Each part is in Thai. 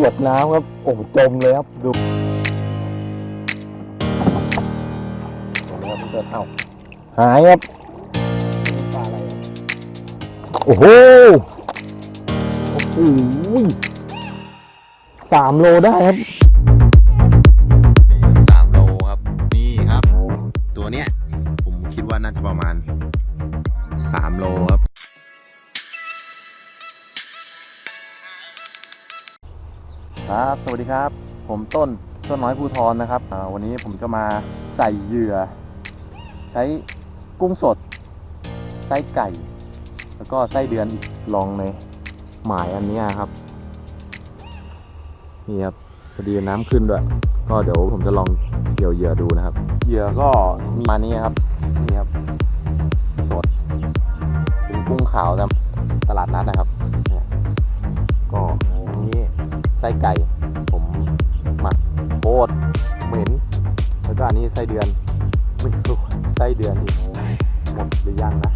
ขวดน้ำครับ โอ้โหจมเลยครับ ดูเห็นไหมครับเพื่อนเอ้าหายครับปลาอะไรโอ้โหโอ้โหสามโลได้ครับ สามโลครับ นี่ครับ ตัวเนี้ย ผมคิดว่าน่าจะประมาณสามโลครับ ครับ สวัสดีครับ ผมต้นต้นน้อยภูทรนะครับ วันนี้ผมจะมาใส่เหยื่อ ใช้กุ้งสด ไส้ไก่ แล้วก็ไส้เดือนอีกลองในหมายอันนี้ครับ นี่ครับพอดีน้ำขึ้นด้วย ก็เดี๋ยวผมจะลองเกี่ยวเหยื่อดูนะครับ เหยื่อก็มีมานี้ครับ นี่ครับ สด เป็นกุ้งขาวตามตลาดนัดนะครับ ส้ไก่ ผมหมักโคตรเหม็นแล้วก็อันนี้ไส้เดือนไม่รู้ไส้เดือนอีกหมดหรือยังนะ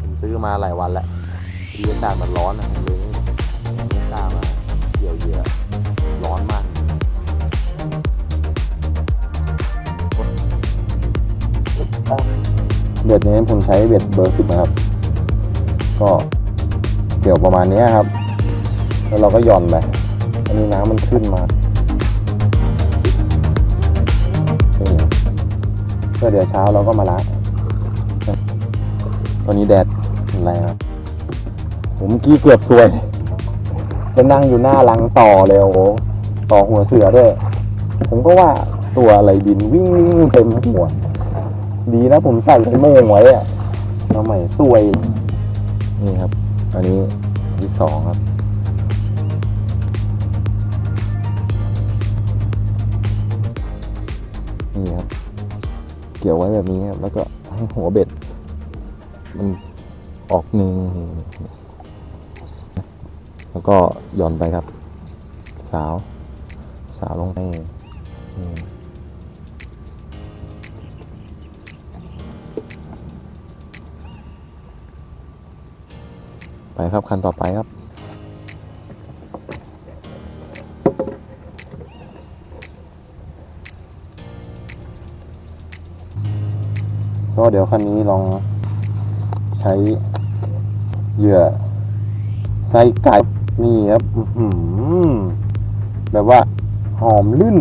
ผมซื้อมาหลายวันแล้วดีอากาศมันร้อนนะผมเลยไม่กล้ามาเกี่ยวเหยื่อร้อนมากเบ็ดนี้ผมใช้เบ็ดเบอร์สิบนะครับ ก็เกี่ยวประมาณนี้ครับ แล้วเราก็ย่อนไป อันนี้น้ำมันขึ้นมาเพื่อเดี๋ยวเช้าเราก็มาล้างตอนนี้แดดแรงผมกี้เกือบซวยไปนั่งอยู่หน้ารังต่อเลยโอ้ต่อหัวเสือด้วย ผมก็ว่าตัวอะไรบินวิ่งเต็มหัวดีนะผมใส่ไอ้โม่งไว้อะทำไมซวย นี่ครับ อันนี้ที่สองครับ นี่ครับเกี่ยวไว้แบบนี้ครับแล้วก็ให้หัวเบ็ด มันออกหนึ่งแล้วก็หย่อนไปครับ สาว สาวลงไปไปครับคันต่อไปครับ ก็เดี๋ยวคันนี้ลองใช้เหยื่อไส้ไก่นี่ครับอืแบบว่าหอมลื่น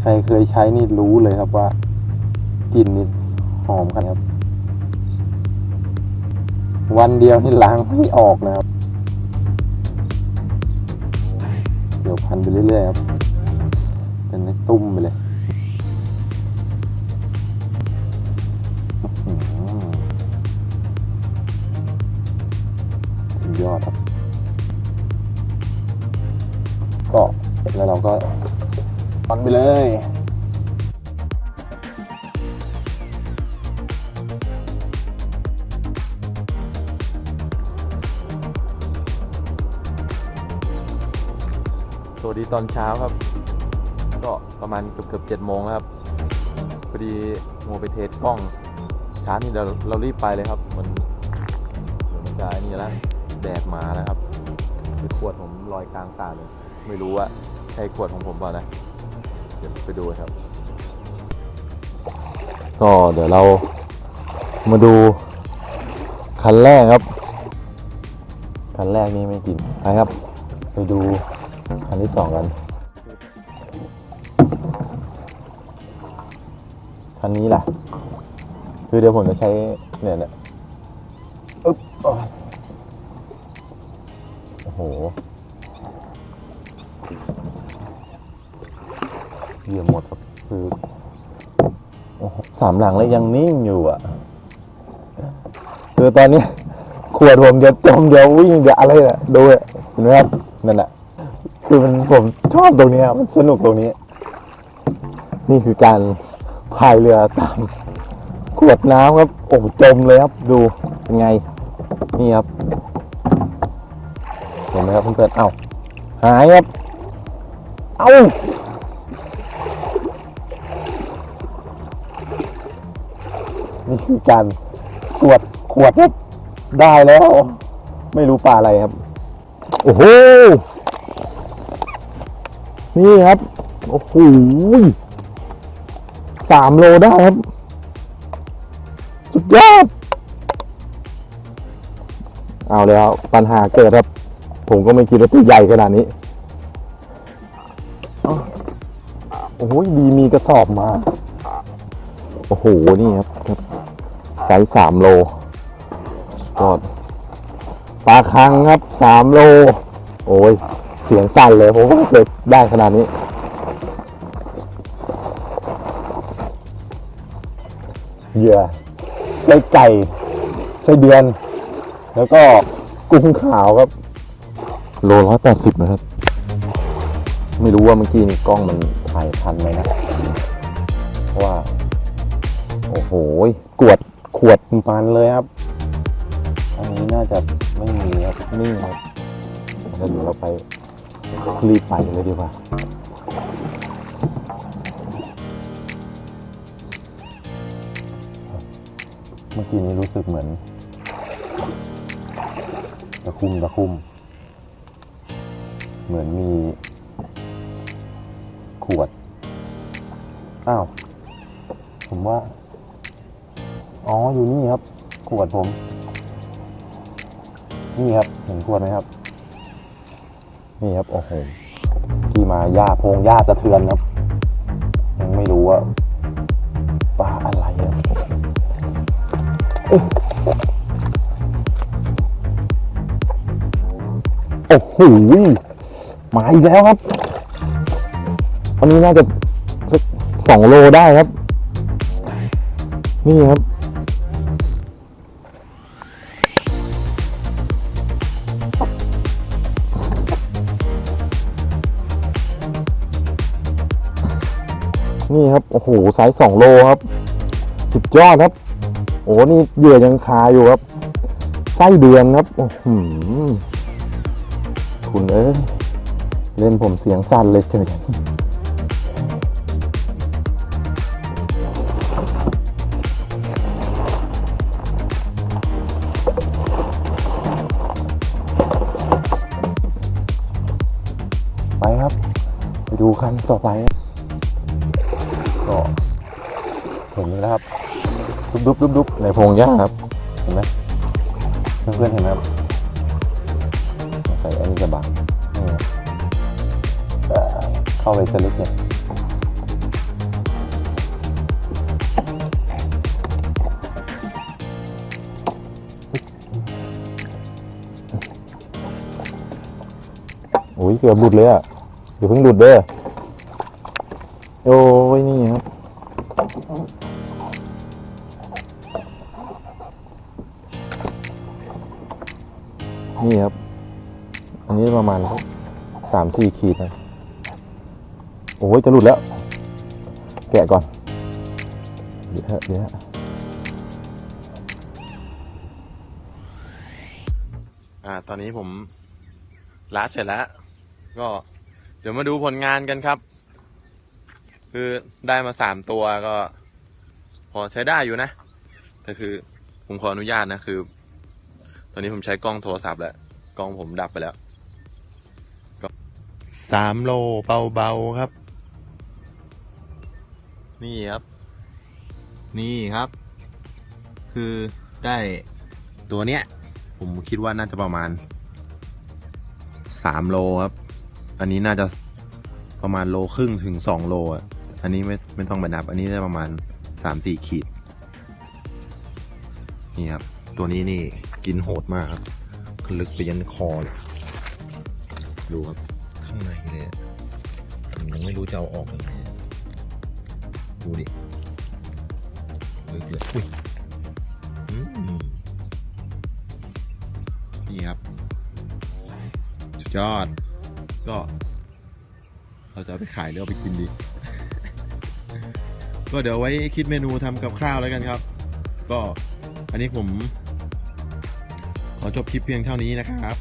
ใครเคยใช้นี่รู้เลยครับว่ากลิ่นนี่หอมครับ วันเดียวนี่ล้างไม่ออกนะครับ เดี๋ยวพันไปเรื่อยๆครับ เป็นในตุ้มไปเลย ยอดครับ ก็แล้วเราก็ปันไปเลยสวัสดีตอนเช้าครับ ก็ประมาณเกือบเกือบเจ็ดโมงแล้วครับพอดีโมไปเทสกล้องช้านี่เราเรารีบไปเลยครับ มันเดี๋ยวมันจะนี่แล้ว แดดมาแล้วครับคือขวดผมลอยกลางตาเลย ไม่รู้ว่าใช่ขวดของผมเปล่านะ เดี๋ยวไปดูครับ ก็เดี๋ยวเรามาดูคันแรกครับ คันแรกนี่ไม่กินไปครับ ไปดูคันที่สองกัน คันนี้ล่ะ คือเดี๋ยวผมจะใช้เนี่ยเนี่ยอึ๊บ หเหยี่ยมหมดครับคือสามหลังแล้วยังนิ่งอยู่อะ คือตอนนี้ ขวดผมจะจมเดี๋ยววิ่งเดี๋ยวอะไรอะดูอะเห็นไหมครับนั่นแหละคือมันผมชอบตรงนี้มันสนุกตรงนี้ นี่คือการพายเรือตามขวดน้ำครับ โอ้จมเลยครับ ดูเป็นไง นี่ครับ นไหมครับเพื่อนๆเอ้าหายครับ เอ้านี่คือการขวดขวดครับได้แล้วไไม่รู้ปลาอะไรครับ โอ้โห นี่ครับ โอ้โหสามโลได้ครับ สุดยอด เอาแล้วปัญหาเกิดครับ ผมก็ไม่คิดว่าตัวใหญ่ขนาดนี้โอ้โหดีมีกระสอบมา โอ้โห นี่ครับครับไซส์สามโลกอดปลาคังครับสามโล โอ้ย เสียงสั่นเลย ผมก็ไม่เคยได้ขนาดนี้ เหยื่อไส้ไก่ไส้เดือน แล้วก็กุ้งขาวครับ โลร้อยแปดสิบนะครับ ไม่รู้ว่าเมื่อกี้นี่กล้องมันถ่ายทันไหมนะเพราะว่า โอ้โหกวดขวดมันเลยครับ อันนี้น่าจะไม่มีครับนิ่งครับแล้วเดี๋ยวเราไปรีบไปเลยดีกว่าเมื่อกี้นี้รู้สึกเหมือนตะคุ่มตะคุ่ม เหมือนมี ขวด อ้าว ผมว่า อ๋อ อยู่นี่ครับ ขวดผม นี่ครับ เห็นขวดไหมครับ นี่ครับ โอ้โหกี่มาหญ้าโพงหญ้าสะเทือนครับ ยังไม่รู้ว่าปลาอะไรครับโอ้โอ้โห มาอีกแล้วครับอันนี้น่าจะสักสองโลได้ครับ นี่ครับนี่ครับ โอ้โหไซส์สองโลครับสุดยอดครับ โอ้นี่เหยื่อยังคาอยู่ครับ ไส้เดือนครับ โอ้โหคุณเอ้ย เล่นผมเสียงสั่นเลยเฉยไปครับ ไปดูคันต่อไป ก็เห็นแล้วครับดุบดุบดุบดุบในพงหญ้าครับ เห็นไหมเพื่อนๆเห็นไหมครับใส่อันนี้จะบัง เข้าไปสลึกเนี่ยโอ้ยเกือบหลุดเลยอะเดี๋ยวเพิ่งหลุดเด้อโอ้ยนี่ครับนี่ครับ อันนี้ประมาณสามสี่ขีดนะ โอ้ยจะหลุดแล้ว แกะก่อน เดี๋ยวฮะเดี๋ยวฮะอ่า ตอนนี้ผมละเสร็จแล้ว ก็เดี๋ยวมาดูผลงานกันครับ คือได้มาสามตัวก็ พอใช้ได้อยู่นะ แต่คือผมขออนุญาตนะคือ ตอนนี้ผมใช้กล้องโทรศัพท์แล้ว กล้องผมดับไปแล้วสามโลเบาๆครับ นี่ครับ นี่ครับ คือได้ตัวเนี้ย ผมคิดว่าน่าจะประมาณสามโลครับ อันนี้น่าจะประมาณโลครึ่งถึงสองโลอะ อันนี้ไม่ไม่ต้องไปนับ อันนี้ได้ประมาณสามสี่ขีด นี่ครับ ตัวนี้นี่กินโหดมากครับ ลึกไปยันคอเลยดูครับ ข้างในเลยผมยังไม่รู้จะเอาออกยังไง ดูดิลึกเลยอุ้ยอืมนี่ครับสุดยอด ก็ เราจะเอาไปขายหรือเอาไปกินดี ก็เดี๋ยวไว้คิดเมนูทำกับข้าวแล้วกันครับ ก็อันนี้ผม ขอจบคลิปเพียงเท่านี้นะครับ